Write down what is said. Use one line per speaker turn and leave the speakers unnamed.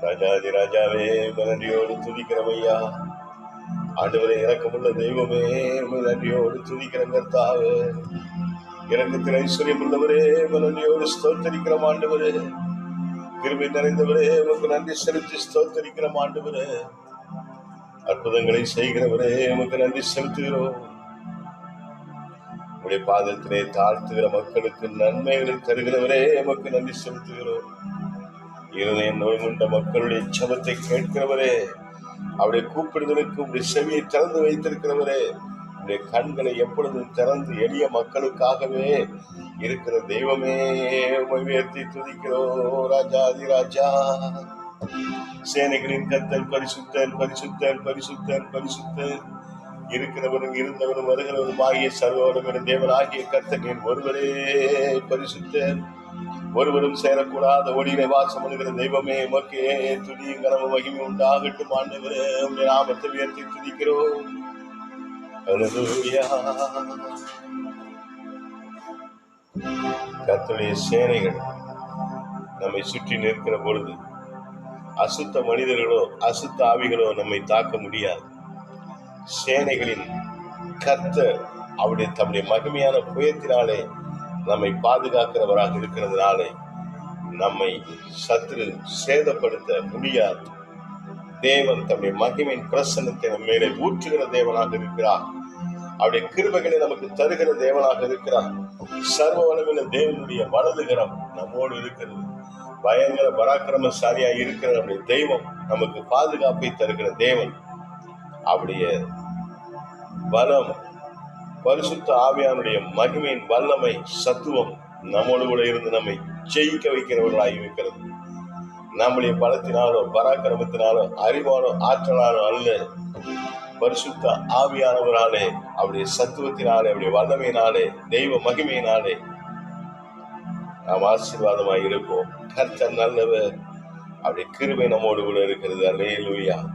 ராஜாதி ராஜாவே நன்றியோடு துதிக்கிறவையா ஐயா. இறக்கமுள்ள தெய்வமே நன்றியோடு துதிக்கிற கர்த்தாவே. இறக்கத்தில் ஐஸ்வர்யம் உள்ளவரே நன்றியோடு ஸ்தோத்தரிக்கிற ஆண்டவரே. கிருமி நிறைந்தவரே உமக்கு நன்றி செலுத்தி ஸ்தோத்தரிக்கிற ஆண்டவரே. அற்புதங்களை செய்கிறவரே உமக்கு நன்றி செலுத்துகிறோம். உடைய பாதத்திலே தாழ்த்துகிற மக்களுக்கு நன்மைகளை தருகிறவரே எமக்கு நன்றி செலுத்துகிறோம். இருதய நோய் கொண்ட மக்களுடைய சபத்தை கேட்கிறவரே அவருடைய கூப்பிடுதலுக்கு உடைய செவியை திறந்து வைத்திருக்கிறவரே உடைய கண்களை எப்பொழுதும் திறந்து எளிய மக்களுக்காகவே இருக்கிற தெய்வமே உம்மை உயர்த்தி துதிக்கிறோம் ராஜாதி ராஜா சேனைகளின் கத்தல் பரிசுத்தன் பரிசுத்தன் பரிசுத்தன் பரிசுத்தன் இருக்கிறவரும் இருந்தவரும் வருகிறவரும் ஆகிய சர்வவரும் தேவனாகிய கத்தனின் ஒருவரே பரிசுத்தன் ஒருவரும் சேரக்கூடாத ஒளியிலே வாசம் பண்ணுகிற தெய்வமே உமக்கே துதியும் கனவு மகிமை உண்டாகட்டும் ஆண்டவரே. உடைய நாமத்தை உயர்த்தி துதிக்கிறோம். கத்துடைய சேனைகள் நம்மை சுற்றி நிற்கிற பொழுது அசுத்த மனிதர்களோ அசுத்த ஆவிகளோ நம்மை தாக்க முடியாது. சேனைகளின் கர்த்தர் அவருடைய தம்முடைய மகிமையான புயத்தினாலே நம்மை பாதுகாக்கிறவராக இருக்கிறதுனாலே நம்மை சத்ரு சேதப்படுத்த முடியாது. தேவன் தம்முடைய மகிமையின் பிரசன்னத்தை நம் மேலே ஊற்றுகிற தேவனாக இருக்கிறார். அவருடைய கிருபைகளை நமக்கு தருகிற தேவனாக இருக்கிறார். சர்வ வளமின தேவனுடைய வலதுகரம் நம்மோடு இருக்கிறது. பயங்கர பராக்கிரமசாலியா இருக்கிற நம்முடைய தெய்வம் நமக்கு பாதுகாப்பை தருகிற தேவன். அவருடைய பலம் பரிசுத்த ஆவியானுடைய மகிமையின் வல்லமை சத்துவம் நம்மோடு கூட இருந்து நம்மை ஜெயிக்க வைக்கிறவர்களாகி இருக்கிறது. நம்முடைய பலத்தினாலோ பராக்கிரமத்தினாலோ அறிவாலோ ஆற்றலாலோ அல்ல. பரிசுத்த ஆவியானவராலே அவருடைய சத்துவத்தினாலே அவருடைய வல்லமையினாலே தெய்வ மகிமையினாலே நாம் ஆசீர்வாதமாக இருப்போம். கர்த்தர் நல்லவர். அவருடைய கிருபை நம்மோடு கூட இருக்கிறது. அல்லேலூயா.